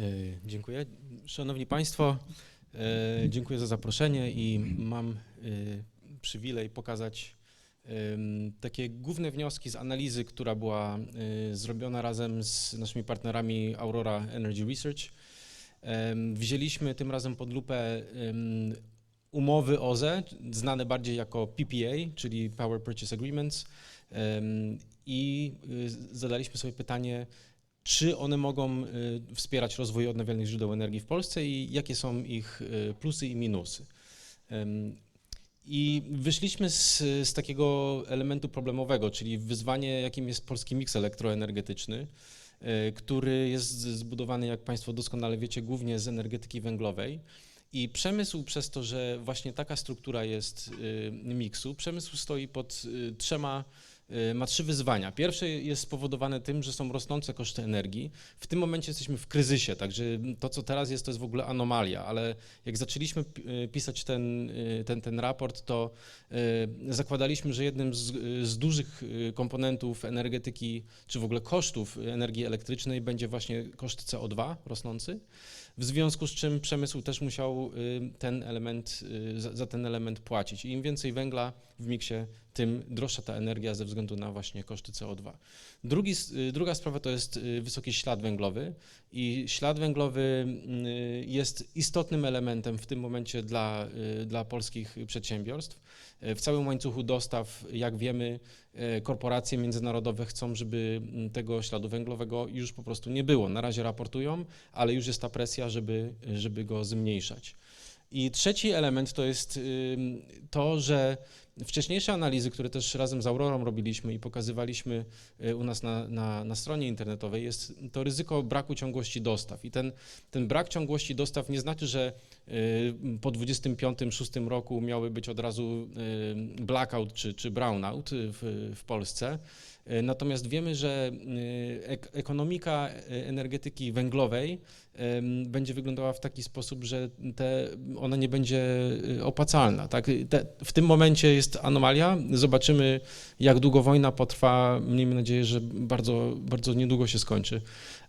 E, Dziękuję. Szanowni Państwo, e, dziękuję za zaproszenie i mam e, przywilej pokazać takie główne wnioski z analizy, która była zrobiona razem z naszymi partnerami Aurora Energy Research. Wzięliśmy tym razem pod lupę umowy OZE, znane bardziej jako PPA, czyli Power Purchase Agreements em, i y, zadaliśmy sobie pytanie, czy one mogą y, wspierać rozwój odnawialnych źródeł energii w Polsce i jakie są ich y, plusy i minusy. I wyszliśmy z, z takiego elementu problemowego, czyli wyzwanie, jakim jest polski miks elektroenergetyczny, y, który jest zbudowany, jak Państwo doskonale wiecie, głównie z energetyki węglowej. I przemysł przez to, że właśnie taka struktura jest miksu, przemysł stoi pod trzema ma trzy wyzwania. Pierwsze jest spowodowane tym, że są rosnące koszty energii. W tym momencie jesteśmy w kryzysie, także to, co teraz jest, to jest w ogóle anomalia, ale jak zaczęliśmy y, pisać ten, y, ten, ten raport, to y, zakładaliśmy, że jednym z, z dużych y, komponentów energetyki, czy w ogóle kosztów energii elektrycznej będzie właśnie koszt CO2 rosnący. W związku z czym przemysł też musiał y, ten element, y, za ten element płacić. I im więcej węgla w miksie, tym droższa ta energia ze względu na właśnie koszty CO2. Drugi, y, druga sprawa to jest y, wysoki ślad węglowy i ślad węglowy y, jest istotnym elementem w tym momencie dla, dla polskich przedsiębiorstw. W całym łańcuchu dostaw, jak wiemy, korporacje międzynarodowe chcą, żeby mm, tego śladu węglowego już po prostu nie było. Na razie raportują, ale już jest ta presja, żeby, żeby go zmniejszać. I trzeci element to jest to, że wcześniejsze analizy, które też razem z Aurorą robiliśmy i pokazywaliśmy y, u nas na, na, na stronie internetowej, jest to ryzyko braku ciągłości dostaw. I ten, ten brak ciągłości dostaw nie znaczy, że y, po 25-6 roku miały być od razu y, blackout czy, czy brownout w, w Polsce. Natomiast wiemy, że ek ekonomika energetyki węglowej będzie wyglądała w taki sposób, że te, ona nie będzie opłacalna. Tak? Te, w tym momencie jest anomalia. Zobaczymy, jak długo wojna potrwa. Miejmy nadzieję, że bardzo, bardzo niedługo się skończy.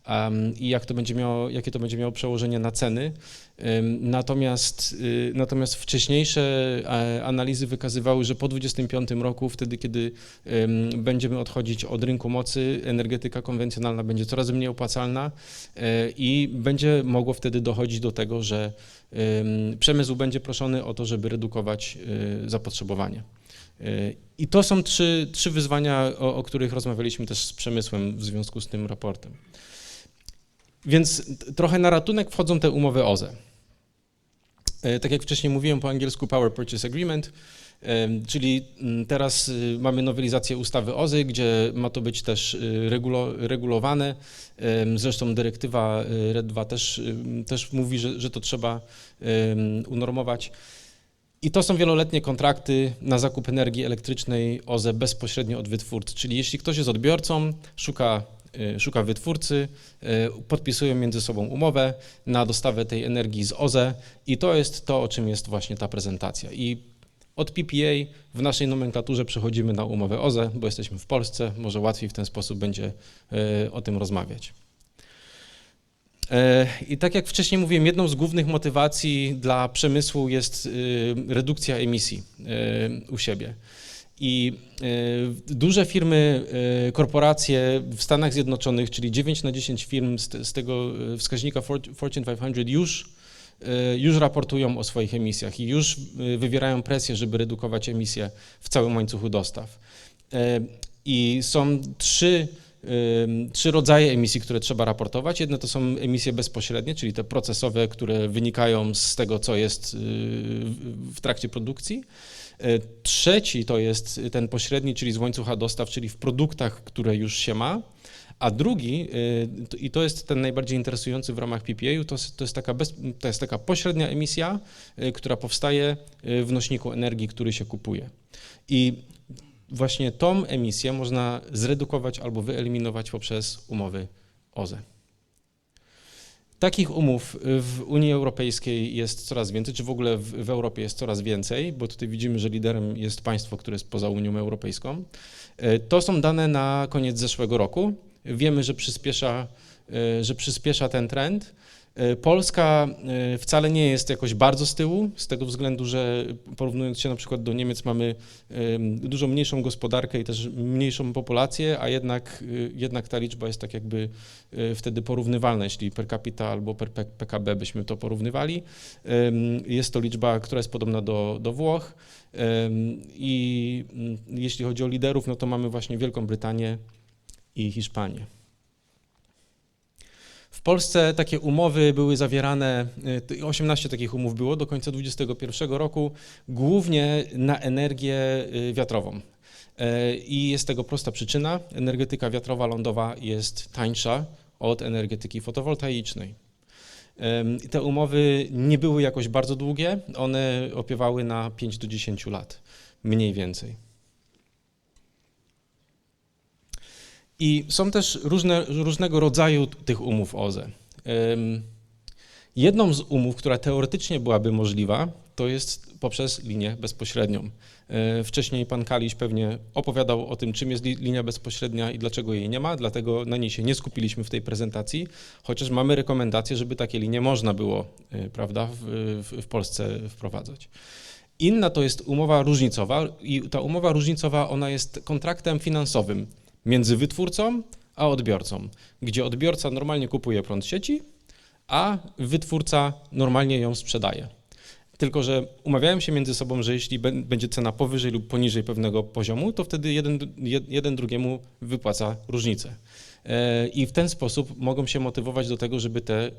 Em, I jak to będzie miało, jakie to będzie miało przełożenie na ceny. Em, Natomiast, y, natomiast wcześniejsze e, analizy wykazywały, że po 25 roku, wtedy kiedy em, będziemy odchodzić od rynku mocy, energetyka konwencjonalna będzie coraz mniej opłacalna e, i będzie mogło wtedy dochodzić do tego, że em, przemysł będzie proszony o to, żeby redukować e, zapotrzebowanie. I to są trzy, trzy wyzwania, o, o których rozmawialiśmy też z przemysłem w związku z tym raportem. Więc trochę na ratunek wchodzą te umowy OZE. E, Tak jak wcześniej mówiłem po angielsku Power Purchase Agreement, em, czyli mm, teraz y, mamy nowelizację ustawy OZE, gdzie ma to być też y, regulo, regulowane. Zresztą dyrektywa y, RED 2 też, też mówi, że, że to trzeba unormować. I to są wieloletnie kontrakty na zakup energii elektrycznej OZE bezpośrednio od wytwórcy. Czyli jeśli ktoś jest odbiorcą, szuka, szuka wytwórcy, y, podpisują między sobą umowę na dostawę tej energii z OZE i to jest to, o czym jest właśnie ta prezentacja. I od PPA w naszej nomenklaturze przechodzimy na umowę OZE, bo jesteśmy w Polsce, może łatwiej w ten sposób będzie y, o tym rozmawiać. I tak jak wcześniej mówiłem, jedną z głównych motywacji dla przemysłu jest y, redukcja emisji y, u siebie. I y, duże firmy, y, korporacje w Stanach Zjednoczonych, czyli 9 na 10 firm z, te- z tego y, wskaźnika For- Fortune 500 już, już raportują o swoich emisjach i już wywierają presję, żeby redukować emisje w całym łańcuchu dostaw. E, I są trzy trzy rodzaje emisji, które trzeba raportować. Jedne to są emisje bezpośrednie, czyli te procesowe, które wynikają z tego, co jest w trakcie produkcji. E, Trzeci to jest ten pośredni, czyli z łańcucha dostaw, czyli w produktach, które już się ma. A drugi, to- i to jest ten najbardziej interesujący w ramach PPA, to, to, jest taka bez, to jest taka pośrednia emisja, y, która powstaje w nośniku energii, który się kupuje. I właśnie tą emisję można zredukować albo wyeliminować poprzez umowy OZE. Takich umów w Unii Europejskiej jest coraz więcej, czy w ogóle w, w Europie jest coraz więcej, bo tutaj widzimy, że liderem jest państwo, które jest poza Unią Europejską. E, To są dane na koniec zeszłego roku. Wiemy, że przyspiesza, e, że przyspiesza ten trend. E, Polska e, wcale nie jest jakoś bardzo z tyłu, z tego względu, że porównując się na przykład do Niemiec mamy dużo mniejszą gospodarkę i też mniejszą populację, a jednak, y, jednak ta liczba jest tak jakby wtedy porównywalna, jeśli per capita albo per PKB byśmy to porównywali. Jest to liczba, która jest podobna do, do Włoch i mm, jeśli chodzi o liderów, no to mamy właśnie Wielką Brytanię i Hiszpanię. W Polsce takie umowy były zawierane, y, ty- 18 takich umów było do końca 2021 roku, głównie na energię y, wiatrową. E, I jest tego prosta przyczyna. Energetyka wiatrowa lądowa jest tańsza od energetyki fotowoltaicznej. Te umowy nie były jakoś bardzo długie, one opiewały na 5 do 10 lat, mniej więcej. I są też różne, różnego rodzaju tych umów OZE. Jedną z umów, która teoretycznie byłaby możliwa, to jest poprzez linię bezpośrednią. E, Wcześniej pan Kaliś pewnie opowiadał o tym, czym jest li- linia bezpośrednia i dlaczego jej nie ma, dlatego na niej się nie skupiliśmy w tej prezentacji, chociaż mamy rekomendację, żeby takie linie można było e, prawda, w, w, w Polsce wprowadzać. Inna to jest umowa różnicowa i ta umowa różnicowa ona jest kontraktem finansowym między wytwórcą a odbiorcą, gdzie odbiorca normalnie kupuje prąd sieci, a wytwórca normalnie ją sprzedaje. Tylko, że umawiają się między sobą, że jeśli bę- będzie cena powyżej lub poniżej pewnego poziomu, to wtedy jeden, jed- jeden drugiemu wypłaca różnicę. E, I w ten sposób mogą się motywować do tego, żeby te,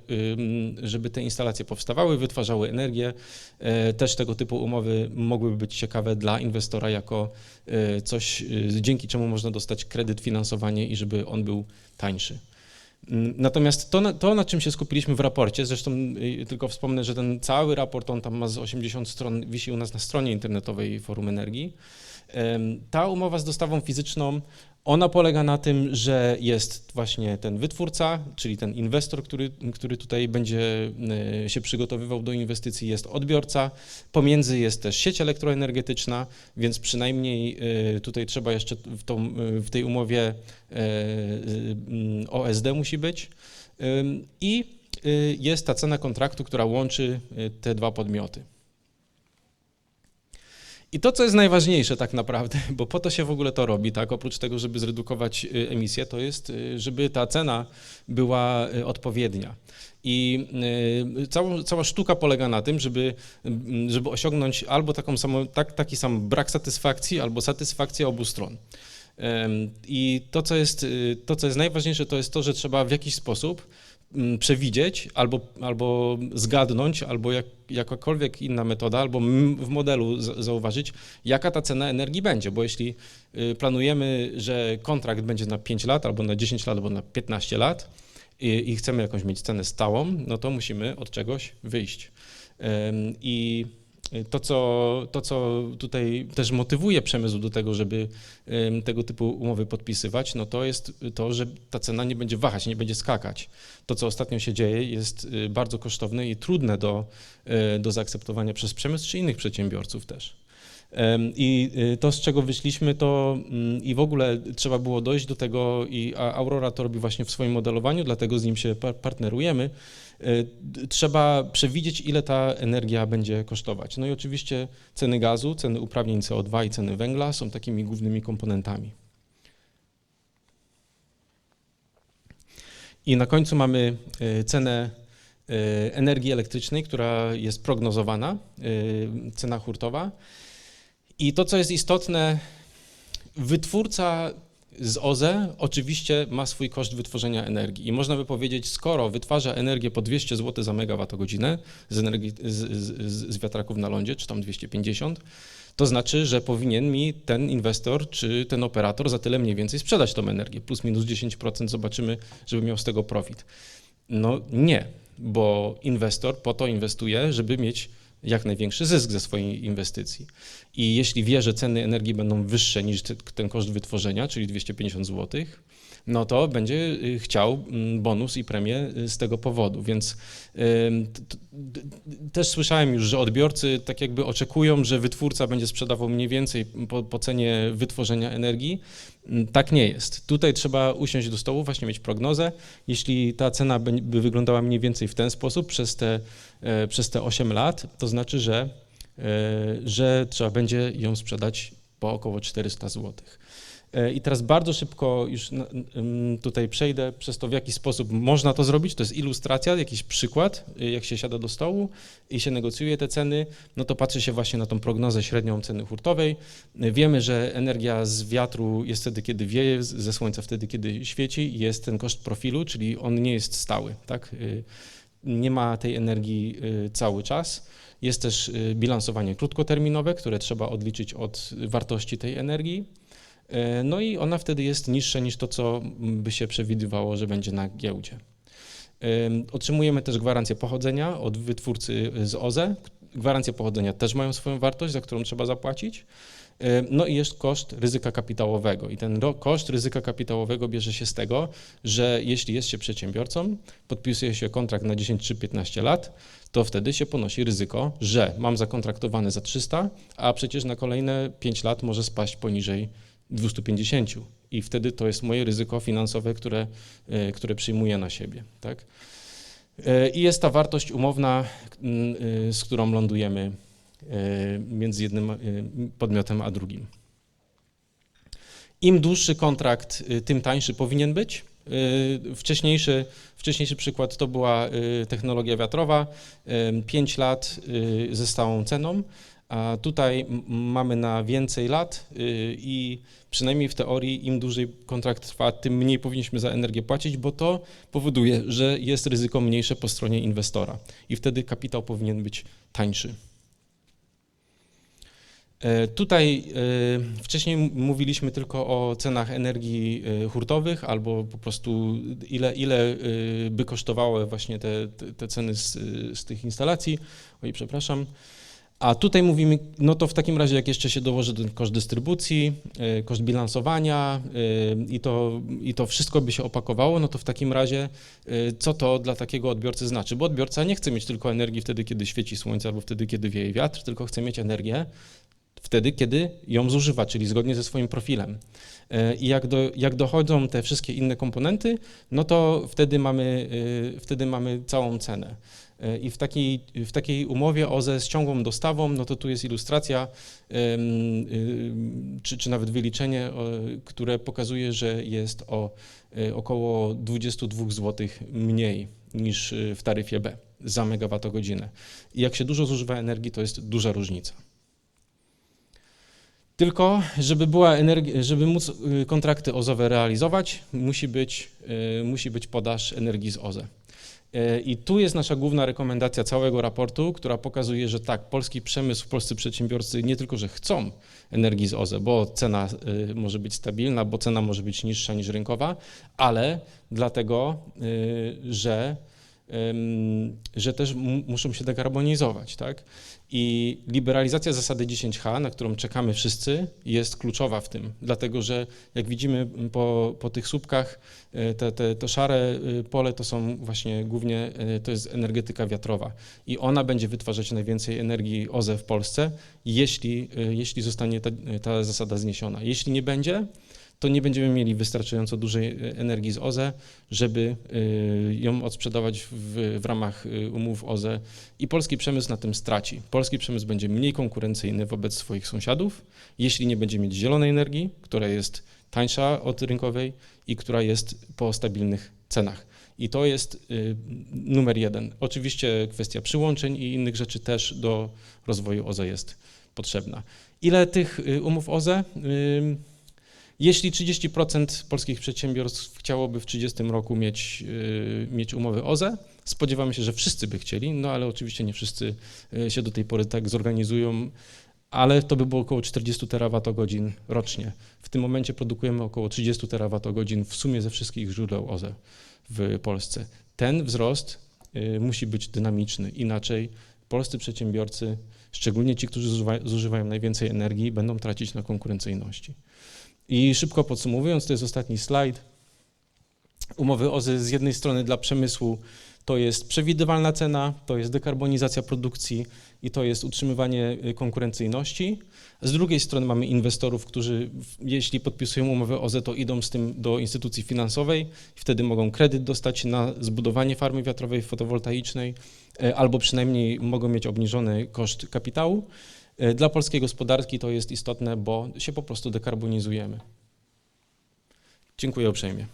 żeby te instalacje powstawały, wytwarzały energię. E, Też tego typu umowy mogłyby być ciekawe dla inwestora jako e, coś, e, dzięki czemu można dostać kredyt, finansowanie i żeby on był tańszy. Mm, Natomiast to, to, na czym się skupiliśmy w raporcie, zresztą y, tylko wspomnę, że ten cały raport, on tam ma z 80 stron, wisi u nas na stronie internetowej Forum Energii. Ta umowa z dostawą fizyczną, ona polega na tym, że jest właśnie ten wytwórca, czyli ten inwestor, który, który tutaj będzie y, się przygotowywał do inwestycji, jest odbiorca, pomiędzy jest też sieć elektroenergetyczna, więc przynajmniej y, tutaj trzeba jeszcze w, tą, y, w tej umowie e, mm, OSD musi być i jest ta cena kontraktu, która łączy te dwa podmioty. I to, co jest najważniejsze tak naprawdę, bo po to się w ogóle to robi, tak, oprócz tego, żeby zredukować y, emisję, to jest, y, żeby ta cena była y, odpowiednia. I cała, cała sztuka polega na tym, żeby, mm, żeby osiągnąć albo taką samą, tak, taki sam brak satysfakcji, albo satysfakcję obu stron. I to co, jest, to, co jest najważniejsze, to jest to, że trzeba w jakiś sposób przewidzieć albo, albo zgadnąć, albo jak, jakakolwiek inna metoda, albo w modelu zauważyć, jaka ta cena energii będzie, bo jeśli y, planujemy, że kontrakt będzie na 5 lat, albo na 10 lat, albo na 15 lat i, i chcemy jakąś mieć cenę stałą, no to musimy od czegoś wyjść. I to co, to, co tutaj też motywuje przemysł do tego, żeby tego typu umowy podpisywać, no to jest to, że ta cena nie będzie wahać, nie będzie skakać. To, co ostatnio się dzieje, jest y, bardzo kosztowne i trudne do, y, do zaakceptowania przez przemysł czy innych przedsiębiorców też. I y, to, z czego wyszliśmy, to mm, i w ogóle trzeba było dojść do tego, i Aurora to robi właśnie w swoim modelowaniu, dlatego z nim się par- partnerujemy. Y, Trzeba przewidzieć, ile ta energia będzie kosztować. No i oczywiście ceny gazu, ceny uprawnień CO2 i ceny węgla są takimi głównymi komponentami. I na końcu mamy y, cenę energii elektrycznej, która jest prognozowana, y, cena hurtowa. I to, co jest istotne, wytwórca z OZE oczywiście ma swój koszt wytworzenia energii. I można by powiedzieć, skoro wytwarza energię po 200 zł za megawattogodzinę z, energii, z, z, z wiatraków na lądzie, czy tam 250, to znaczy, że powinien mi ten inwestor czy ten operator za tyle mniej więcej sprzedać tą energię. Plus minus 10% zobaczymy, żeby miał z tego profit. No nie, bo inwestor po to inwestuje, żeby mieć jak największy zysk ze swojej inwestycji. I jeśli wie, że ceny energii będą wyższe niż te- ten koszt wytworzenia, czyli 250 zł, no to będzie y, chciał mm, bonus i premię y, z tego powodu. Więc też słyszałem już, że odbiorcy tak jakby oczekują, że wytwórca będzie sprzedawał mniej więcej po, po cenie wytworzenia energii. Mm, Tak nie jest. Tutaj trzeba usiąść do stołu, właśnie mieć prognozę. Jeśli ta cena by wyglądała mniej więcej w ten sposób przez te, e, przez te 8 lat, to znaczy, że, e, że trzeba będzie ją sprzedać po około 400 zł. E, I teraz bardzo szybko już tutaj przejdę przez to, w jaki sposób można to zrobić. To jest ilustracja, jakiś przykład, y, jak się siada do stołu i się negocjuje te ceny, no to patrzy się właśnie na tą prognozę średnią ceny hurtowej. Y, Wiemy, że energia z wiatru jest wtedy, kiedy wieje, ze słońca wtedy, kiedy świeci jest ten koszt profilu, czyli on nie jest stały, tak? Y, Nie ma tej energii cały czas. Jest też bilansowanie krótkoterminowe, które trzeba odliczyć od wartości tej energii. E, No i ona wtedy jest niższa niż to, co by się przewidywało, że będzie na giełdzie. Em, Otrzymujemy też gwarancję pochodzenia od wytwórcy z OZE. Gwarancje pochodzenia też mają swoją wartość, za którą trzeba zapłacić. E, No i jest koszt ryzyka kapitałowego. I ten koszt ryzyka kapitałowego bierze się z tego, że jeśli jest się przedsiębiorcą, podpisuje się kontrakt na 10 czy 15 lat, to wtedy się ponosi ryzyko, że mam zakontraktowane za 300, a przecież na kolejne 5 lat może spaść poniżej 250 i wtedy to jest moje ryzyko finansowe, które, e, które przyjmuję na siebie. Tak? E, I jest ta wartość umowna, e, z którą lądujemy między jednym podmiotem a drugim. Im dłuższy kontrakt, tym tańszy powinien być. Wcześniejszy, wcześniejszy przykład to była technologia wiatrowa, 5 lat ze stałą ceną, a tutaj mamy na więcej lat y, i przynajmniej w teorii im dłużej kontrakt trwa, tym mniej powinniśmy za energię płacić, bo to powoduje, że jest ryzyko mniejsze po stronie inwestora i wtedy kapitał powinien być tańszy. E, Tutaj e, wcześniej mówiliśmy tylko o cenach energii e, hurtowych albo po prostu ile, ile by kosztowały właśnie te, te, te ceny z, z tych instalacji. Oj, przepraszam. A tutaj mówimy, no to w takim razie, jak jeszcze się dołoży ten koszt dystrybucji, y, koszt bilansowania y, i to, i to wszystko by się opakowało, no to w takim razie y, co to dla takiego odbiorcy znaczy? Bo odbiorca nie chce mieć tylko energii wtedy, kiedy świeci słońce albo wtedy, kiedy wieje wiatr, tylko chce mieć energię wtedy, kiedy ją zużywa, czyli zgodnie ze swoim profilem. Y, I jak, do, jak dochodzą te wszystkie inne komponenty, no to wtedy mamy, y, wtedy mamy całą cenę. E, I w takiej, w takiej umowie OZE z ciągłą dostawą, no to tu jest ilustracja, czy, czy nawet wyliczenie, które pokazuje, że jest o e, około 22 zł mniej niż e, w taryfie B za megawattogodzinę. I jak się dużo zużywa energii, to jest duża różnica. Tylko, żeby była żeby móc y, kontrakty OZE realizować, musi być, y, musi być podaż energii z OZE. E, I tu jest nasza główna rekomendacja całego raportu, która pokazuje, że tak, polski przemysł, polscy przedsiębiorcy nie tylko, że chcą energii z OZE, bo cena y, może być stabilna, bo cena może być niższa niż rynkowa, ale dlatego, y, że, że też mu- muszą się dekarbonizować, tak? I liberalizacja zasady 10H, na którą czekamy wszyscy, jest kluczowa w tym, dlatego że jak widzimy po, po tych słupkach, e, te, te, to szare e, pole to są właśnie głównie, e, to jest energetyka wiatrowa i ona będzie wytwarzać najwięcej energii OZE w Polsce, jeśli, jeśli zostanie ta, ta zasada zniesiona. Jeśli nie będzie, to nie będziemy mieli wystarczająco dużej e, energii z OZE, żeby e, ją odsprzedawać w, w ramach e, umów OZE i polski przemysł na tym straci. Polski przemysł będzie mniej konkurencyjny wobec swoich sąsiadów, jeśli nie będzie mieć zielonej energii, która jest tańsza od rynkowej i która jest po stabilnych cenach. I to jest numer jeden. Oczywiście kwestia przyłączeń i innych rzeczy też do rozwoju OZE jest potrzebna. Ile tych umów OZE? Jeśli 30% polskich przedsiębiorstw chciałoby w 30 roku mieć, y, mieć umowy OZE, spodziewamy się, że wszyscy by chcieli, no ale oczywiście nie wszyscy y, się do tej pory tak zorganizują, ale to by było około 40 terawatogodzin rocznie. W tym momencie produkujemy około 30 terawatogodzin w sumie ze wszystkich źródeł OZE w Polsce. Ten wzrost y, musi być dynamiczny, inaczej polscy przedsiębiorcy, szczególnie ci, którzy zużywa, zużywają najwięcej energii, będą tracić na konkurencyjności. I szybko podsumowując, to jest ostatni slajd. Umowy OZE z jednej strony dla przemysłu to jest przewidywalna cena, to jest dekarbonizacja produkcji i to jest utrzymywanie y, konkurencyjności. Z drugiej strony mamy inwestorów, którzy jeśli podpisują umowę OZE, to idą z tym do instytucji finansowej wtedy mogą kredyt dostać na zbudowanie farmy wiatrowej fotowoltaicznej e, albo przynajmniej mogą mieć obniżony koszt kapitału. E, Dla polskiej gospodarki to jest istotne, bo się po prostu dekarbonizujemy. Dziękuję uprzejmie.